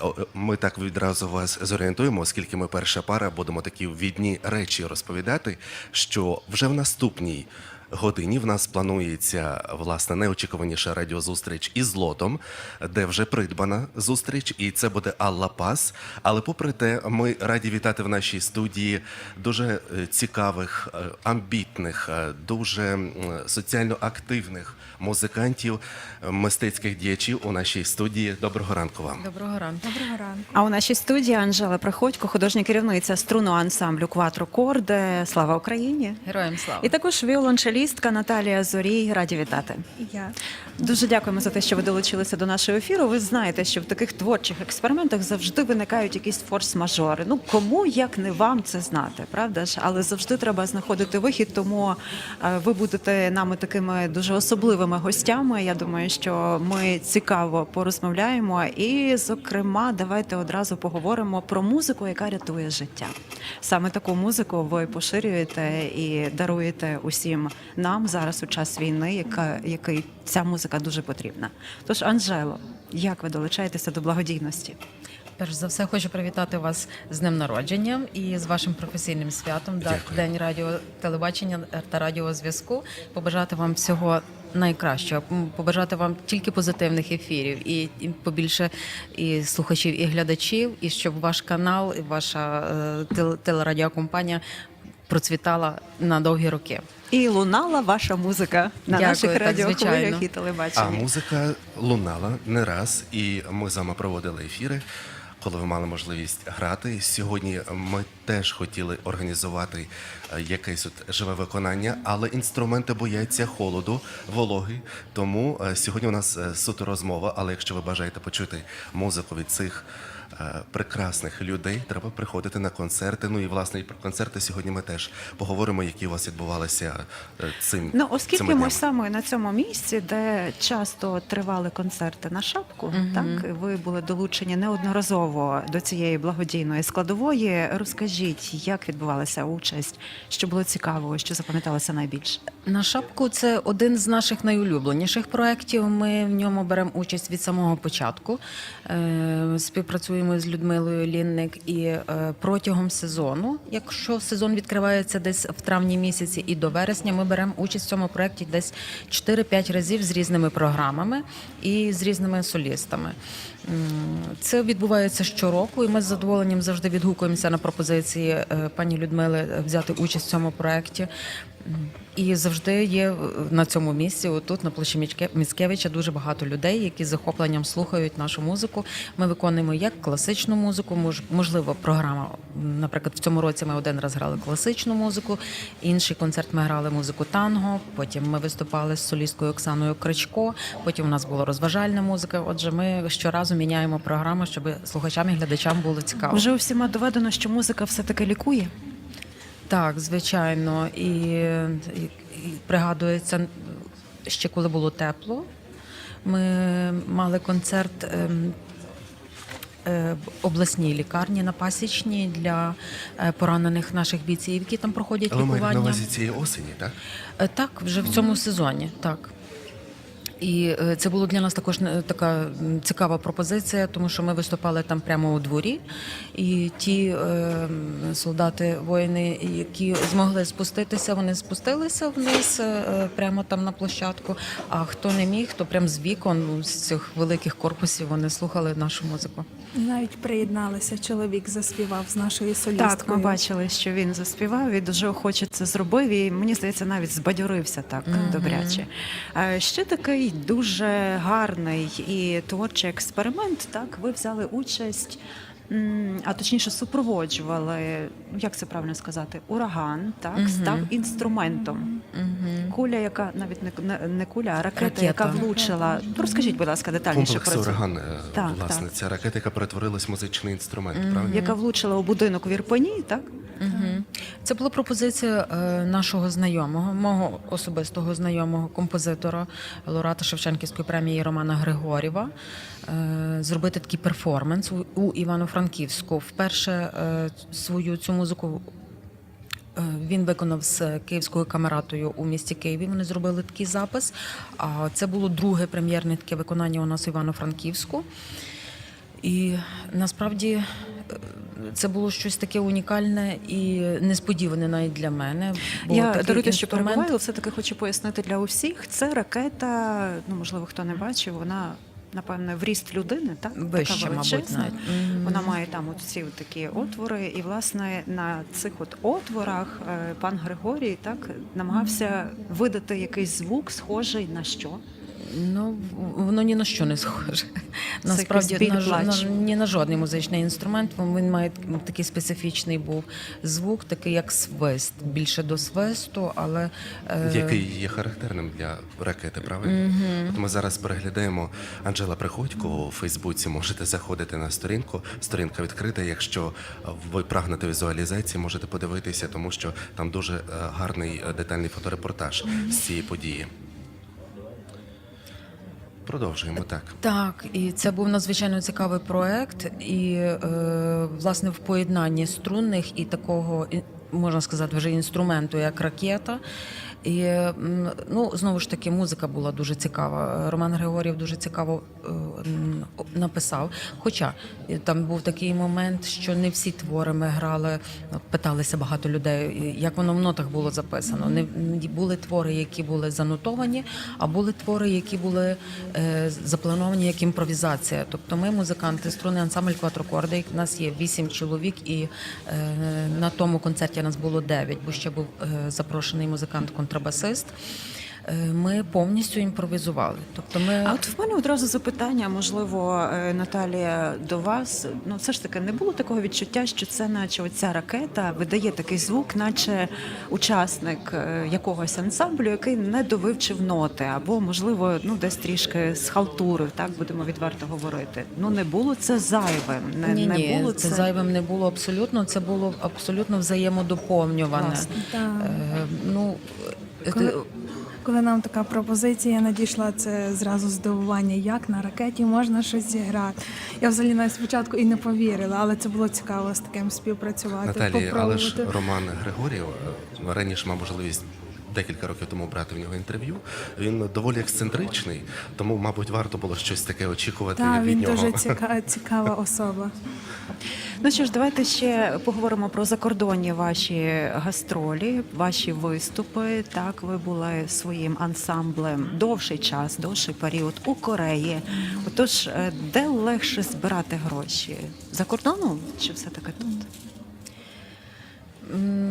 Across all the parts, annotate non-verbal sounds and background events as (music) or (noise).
ось ми так відразу вас зорієнтуємо, оскільки ми перша пара будемо такі відні речі розповідати, що вже в наступній. Годині в нас планується власне найочікуваніша радіозустріч із лотом, де вже придбана зустріч, і це буде Алла Пас. Але попри те, ми раді вітати в нашій студії дуже е, цікавих, е, амбітних, е, дуже соціально активних музикантів, мистецьких діячів у нашій студії. Доброго ранку вам. Доброго ранку. Доброго ранку. А у нашій студії Анжела Приходько, художня керівниця струнного ансамблю Кватро Корде. Слава Україні! Героям слава. І також віолончелістка Наталія Зорій. Раді вітати. Я. Дуже дякуємо за те, що ви долучилися до нашого ефіру. Ви знаєте, що в таких творчих експериментах завжди виникають якісь форс-мажори. Ну кому як не вам це знати, правда ж? Але завжди треба знаходити вихід. Тому е, ви будете нами такими дуже особливими гостями. Я думаю, що ми цікаво порозмовляємо. І, зокрема, давайте одразу поговоримо про музику, яка рятує життя. Саме таку музику ви поширюєте і даруєте усім нам зараз у час війни, яка який ця музика дуже потрібна. Тож, Анжело, як ви долучаєтеся до благодійності? Перш за все, хочу привітати вас з днем народження і з вашим професійним святом, Дякую. День радіо телебачення та радіозв'язку. Побажати вам всього найкращого, побажати вам тільки позитивних ефірів і, і побільше і слухачів, і глядачів, і щоб ваш канал, і ваша е, тел- телерадіокомпанія процвітала на довгі роки. І лунала ваша музика на Дякую, наших радіохвилях і А музика лунала не раз, і ми з вами проводили ефіри, коли ви мали можливість грати. Сьогодні ми теж хотіли організувати е, якесь от живе виконання, але інструменти бояться холоду, вологи. Тому е, сьогодні у нас е, суто розмова. Але якщо ви бажаєте почути музику від цих прекрасних людей, треба приходити на концерти. Ну і власне і про концерти сьогодні ми теж поговоримо, які у вас відбувалися е, цим. Ну, оскільки цими ми днями. саме на цьому місці, де часто тривали концерти на шапку, так ви були долучені неодноразово до цієї благодійної складової. Розкажіть, як відбувалася участь, що було цікаво, що запам'яталося найбільше? На шапку це один з наших найулюбленіших проєктів. Ми в ньому беремо участь від самого початку. Е, Співпрацюємо з Людмилою Лінник і е, протягом сезону. Якщо сезон відкривається десь в травні місяці і до вересня, ми беремо участь в цьому проєкті десь 4-5 разів з різними програмами і з різними солістами. Це відбувається щороку, і ми з задоволенням завжди відгукуємося на пропозиції е, пані Людмили взяти участь в цьому проєкті. І завжди є е, на цьому місці, отут на площі Міцке- Міцкевича, дуже багато людей, які з захопленням слухають нашу музику. Ми виконуємо як класичну музику, мож- можливо, програма. Наприклад, в цьому році ми один раз грали класичну музику, інший концерт ми грали музику танго. Потім ми виступали з солісткою Оксаною Кричко. Потім у нас була розважальна музика. Отже, ми щоразу міняємо програму, щоб слухачам і глядачам було цікаво. Вже усіма доведено, що музика все таки лікує. Так, звичайно, і, і, і пригадується ще коли було тепло. Ми мали концерт е, е, обласній лікарні на пасічній для е, поранених наших бійців, які там проходять Але ми маємо на лікування. увазі цієї осені, так? Е, Так, вже в цьому сезоні, так. І е, це було для нас також е, така цікава пропозиція, тому що ми виступали там прямо у дворі, і ті е, солдати, воїни, які змогли спуститися, вони спустилися вниз прямо там на площадку. А хто не міг, то прямо з вікон ну, з цих великих корпусів вони слухали нашу музику. Навіть приєдналися. Чоловік заспівав з нашою солісткою. Так, ми бачили, що він заспівав і дуже охоче це зробив. І мені здається, навіть збадьорився так добряче. Е, Ще такий дуже гарний і творчий експеримент. Так, ви взяли участь. А точніше супроводжували, як це правильно сказати, ураган, так став інструментом. Куля, яка навіть не, не, куля, а ракета, Ракета. яка влучила. Розкажіть, будь ласка, детальніше Комплекс про це. ураган, е, Так, власне, так. ця ракета, яка перетворилась в музичний інструмент, правильно? Яка влучила у будинок в Ірпені, так? Угу. Це була пропозиція е, нашого знайомого, мого особистого знайомого композитора, лауреата Шевченківської премії Романа Григорєва, е, зробити такий перформанс у, у Івано-Франківську. Вперше е, свою цю музику. е, Він виконав з київською камератою у місті Києві. Вони зробили такий запис. А це було друге прем'єрне таке виконання у нас в Івано-Франківську. І насправді е, це було щось таке унікальне і несподіване навіть для мене. бо Я даруйте, що перебуваю, але все-таки хочу пояснити для усіх. Це ракета, ну можливо, хто не бачив, вона. Напевне, в ріст людини, так Вище, така мабуть, величезна. навіть. Мгм. Вона має там от от такі отвори, і власне на цих от отворах е, пан Григорій так намагався видати якийсь звук, схожий на що? Ну, воно ні на що не схоже. Насправді на, на, ні на жодний музичний інструмент. Він має такий специфічний був звук, такий як свист, більше до свисту, але е, Який є характерним для ракети, правильно? От ми зараз переглядаємо Анжела Приходько у Фейсбуці. Можете заходити на сторінку. Сторінка відкрита. Якщо ви прагнете візуалізації, можете подивитися, тому що там дуже е, гарний е, детальний фоторепортаж з цієї події. Продовжуємо так. Так, і це був надзвичайно цікавий проект, і е, власне в поєднанні струнних і такого можна сказати вже інструменту, як ракета. І ну знову ж таки музика була дуже цікава. Роман Григорів дуже цікаво е, написав. Хоча е, там був такий момент, що не всі твори ми грали. Питалися багато людей, як воно в нотах було записано. Не були твори, які були занотовані, а були твори, які були е, заплановані як імпровізація. Тобто ми, музиканти, струни ансамбль квадрокорди, у нас є вісім чоловік, і е, на тому концерті нас було дев'ять, бо ще був е, запрошений музикант-контрабасист. Е, Ми повністю імпровізували. Тобто ми А от в мене одразу запитання, можливо, е, Наталія, до вас. Ну, все ж таки не було такого відчуття, що це, наче оця ракета, видає такий звук, наче учасник е, якогось ансамблю, який не довивчив ноти, або, можливо, ну десь трішки схалтурив, так будемо відверто говорити. Ну не було це зайвим. Не, ні, не ні, було це зайвим не було абсолютно. Це було абсолютно взаємодоповнюване. Власне. Е, ну, Коли- е, Коли нам така пропозиція надійшла, це зразу здивування, як на ракеті можна щось зіграти. Я взагалі навіть спочатку і не повірила, але це було цікаво з таким співпрацювати. Наталії, але ж. Роман Григорів е, раніше мав можливість. Декілька років тому брати в нього інтерв'ю. Він доволі ексцентричний, тому, мабуть, варто було щось таке очікувати Так, від він нього. дуже ціка, цікава особа. Ну що ж, давайте ще поговоримо про закордонні ваші гастролі, ваші виступи. Так, ви були своїм ансамблем довший час, довший період у Кореї. Отож, е, де легше збирати гроші? За кордоном чи все таки тут?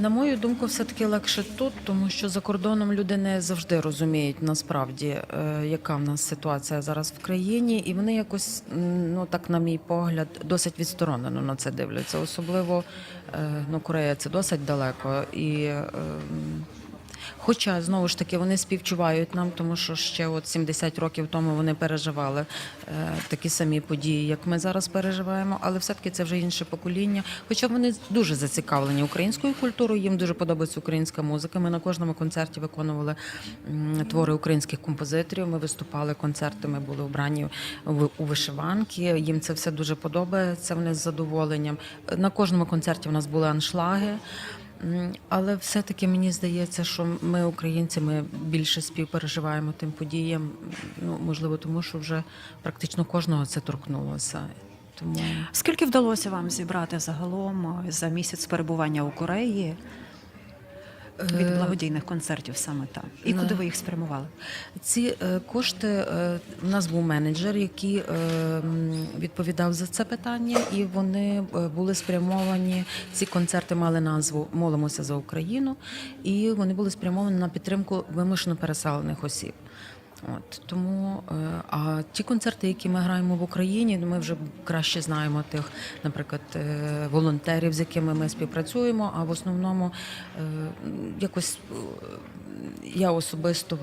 На мою думку, все-таки легше тут, тому що за кордоном люди не завжди розуміють насправді, е, яка в нас ситуація зараз в країні, і вони якось, ну так на мій погляд, досить відсторонено на це дивляться. Особливо е, ну, Корея це досить далеко. І е, м, Хоча знову ж таки вони співчувають нам, тому що ще от 70 років тому вони переживали е, такі самі події, як ми зараз переживаємо, але все-таки це вже інше покоління. Хоча вони дуже зацікавлені українською культурою, їм дуже подобається українська музика. Ми на кожному концерті виконували твори українських композиторів. Ми виступали концерти, ми були вбрані в- у вишиванки. Їм це все дуже подобається. Вони з задоволенням. На кожному концерті в нас були аншлаги. Але все-таки мені здається, що ми, українці, ми більше співпереживаємо тим подіям. Ну, можливо, тому що вже практично кожного це торкнулося. Тому Скільки вдалося вам зібрати загалом е, за місяць перебування у Кореї від Е, благодійних концертів саме там? І куди ви їх спрямували? ці е, кошти е, у нас був менеджер, який відповідав за це питання, і вони були спрямовані. Ці концерти мали назву Молимося за Україну, і вони були спрямовані на підтримку вимушено переселених осіб. От тому, е, а ті концерти, які ми граємо в Україні, ми вже краще знаємо тих, наприклад, е, волонтерів, з якими ми співпрацюємо. А в основному е, якось я особисто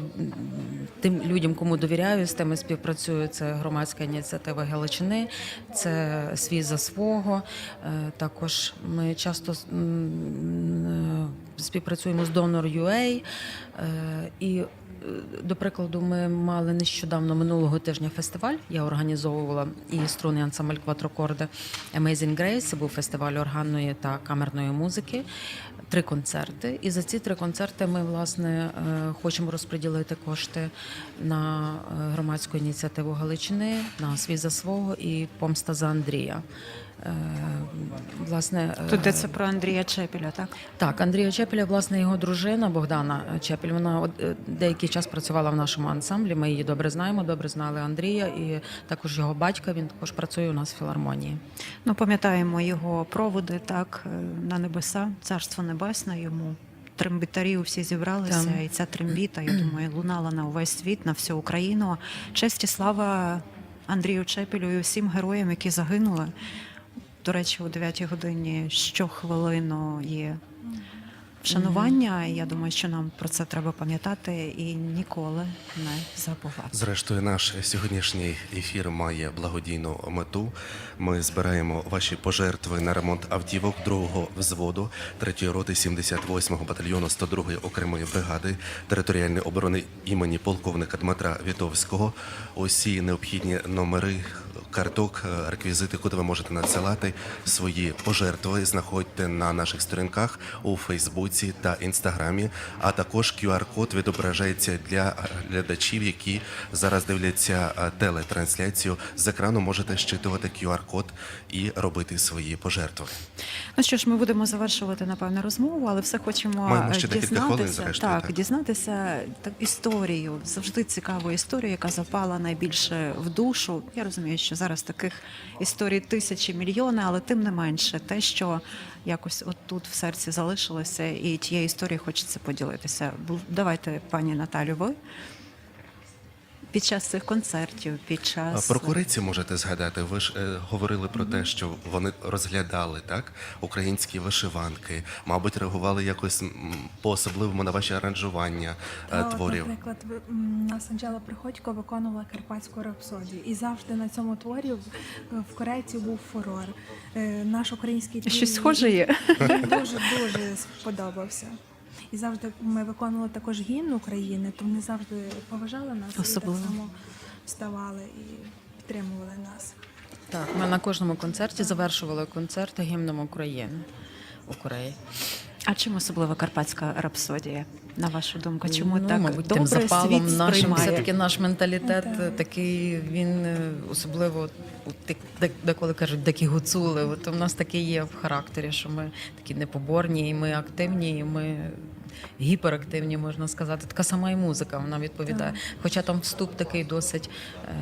тим людям, кому довіряю, з тими співпрацюю. Це громадська ініціатива Галичини, це свій за свого. Також ми часто співпрацюємо з Donor.ua. Е, І До прикладу, ми мали нещодавно минулого тижня фестиваль. Я організовувала і струнний ансамбль квадрокорди Amazing Grace. Це був фестиваль органної та камерної музики. Три концерти. І за ці три концерти ми власне е, хочемо розподілити кошти на е, громадську ініціативу Галичини, на свій за свого і помста за Андрія. Е, Власне, Тут йдеться про Андрія Чепіля, так? так, Андрія Чепеля, власне, його дружина Богдана Чепель. Вона деякий час працювала в нашому ансамблі. Ми її добре знаємо, добре знали Андрія, і також його батька. Він також працює у нас в філармонії. Ну, пам'ятаємо його проводи так на небеса, царство небесне йому. Трембітарі всі зібралися, Там. і ця трембіта, я думаю, лунала на увесь світ, на всю Україну. Честь і слава Андрію Чепілю і усім героям, які загинули. До речі, о 9 годині щохвилину є вшанування. і Я думаю, що нам про це треба пам'ятати і ніколи не забувати. Зрештою, наш сьогоднішній ефір має благодійну мету. Ми збираємо ваші пожертви на ремонт автівок другого взводу 3-ї роти 78-го батальйону 102-ї окремої бригади територіальної оборони імені полковника Дмитра Вітовського. Усі необхідні номери. Карток, е, реквізити, куди ви можете надсилати свої пожертви, знаходьте на наших сторінках у Фейсбуці та Інстаграмі. А також QR-код відображається для глядачів, які зараз дивляться е, телетрансляцію. З екрану можете щитувати QR-код і робити свої пожертви. Ну що ж, ми будемо завершувати напевне розмову, але все хочемо Маємо е, ще декілька дізнатися. хвилин, зрештою, так, так. дізнатися так історію. Завжди цікаву історію, яка запала найбільше в душу. Я розумію, що зараз таких історій тисячі мільйони, але тим не менше, те, що якось от тут в серці залишилося, і тією історією хочеться поділитися. Давайте, пані Наталю, ви під час цих концертів, під А час Про кориці можете згадати. Ви ж е, говорили про те, що вони розглядали так українські вишиванки, мабуть, реагували якось м, по-особливому на ваші аранжування е, Та от, творів. Наприклад, ви- м, нас Анжела Приходько виконувала карпатську рапсодію, і завжди на цьому творі в, в Корейці був фурор. Е, Наш український твір щось схоже є. дуже дуже сподобався. І завжди ми виконували також гімн України, то вони завжди поважали нас Особливо. і так само вставали і підтримували нас. Так, ми на кожному концерті завершували концерт гімном України у Кореї. А чим особлива карпатська рапсодія? На вашу думку, чому ну, так мабуть, добре тим запалом світ нашим все-таки наш менталітет Так. е, такий, він е, особливо деколи кажуть, такі гуцули. От у нас таке є в характері, що ми такі непоборні, і ми активні, і ми. Гіперактивні, можна сказати, така сама і музика вона відповідає. Хоча там вступ такий досить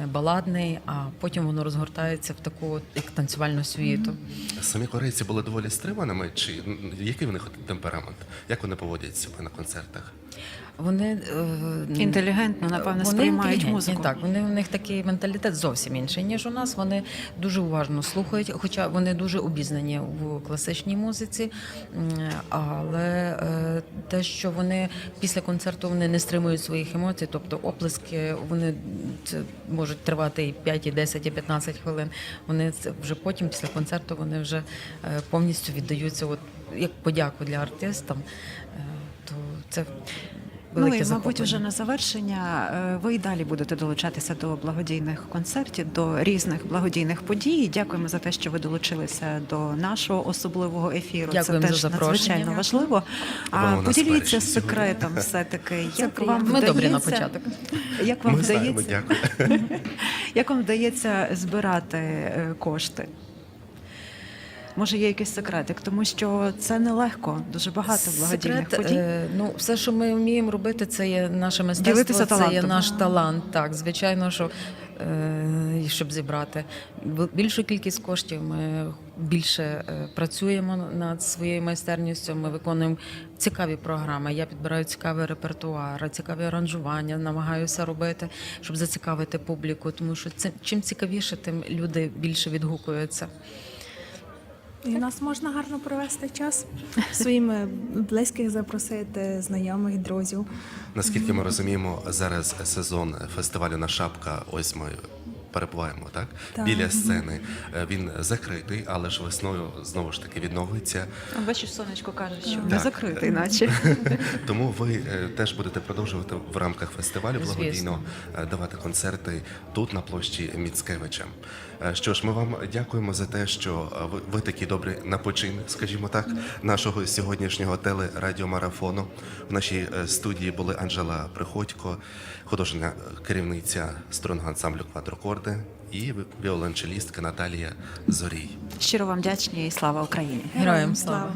е, баладний, а потім воно розгортається в таку от, як танцювальну світу. Самі корейці були доволі стриманими, чи який в них темперамент? Як вони поводять себе на концертах? Вони е, Інтелігентно, напевно, вони сприймають музику. Так, вони у них такий менталітет зовсім інший, ніж у нас. Вони дуже уважно слухають, хоча вони дуже обізнані в класичній музиці. Але е, те, що вони після концерту вони не стримують своїх емоцій, тобто оплески, вони це можуть тривати і 5, і 10, і 15 хвилин. Вони вже потім, після концерту, вони вже е, повністю віддаються, от як подяку для артистам. Е, То це Ну і, мабуть, вже на завершення е, ви і далі будете долучатися до благодійних концертів, до різних благодійних подій. Дякуємо за те, що ви долучилися до нашого особливого ефіру. Дякуємо Це теж запрошення. надзвичайно важливо. А поділіться перші секретом, все таки, як приємно. вам Ми вдається, добрі на початок. Як вам Ми знаємо, вдається, дякую. (laughs) як вам вдається збирати е, кошти? Може, є якийсь секретик, тому що це нелегко, дуже багато благодійних Секрет, подій. е, ну, все, що ми вміємо робити, це є наше мистецтво, Ділитися це є талантом. наш талант. Так, звичайно, що е, і щоб зібрати б- більшу кількість коштів, ми більше е, працюємо над своєю майстерністю. Ми виконуємо цікаві програми. Я підбираю цікавий репертуар, цікаві аранжування, намагаюся робити, щоб зацікавити публіку, тому що це чим цікавіше, тим люди більше відгукуються. І нас можна гарно провести час своїми близьких запросити, знайомих, друзів. Наскільки ми розуміємо, зараз сезон фестивалю на шапка. Ось ми перебуваємо, так? Так. Біля сцени. Е, Він закритий, але ж весною знову ж таки відновиться. Бачиш, сонечко каже, що не закритий, наче. (laughs) Тому ви е, теж будете продовжувати в рамках фестивалю благодійно е, давати концерти тут на площі Міцкевича. Що ж, ми вам дякуємо за те, що ви, ви такі добрі на почин, скажімо так, нашого сьогоднішнього телерадіомарафону. В нашій студії були Анжела Приходько, художня керівниця струнного ансамблю Квадрокорди і віолончелістка Наталія Зорій. Щиро вам вдячні і слава Україні. Героям слава.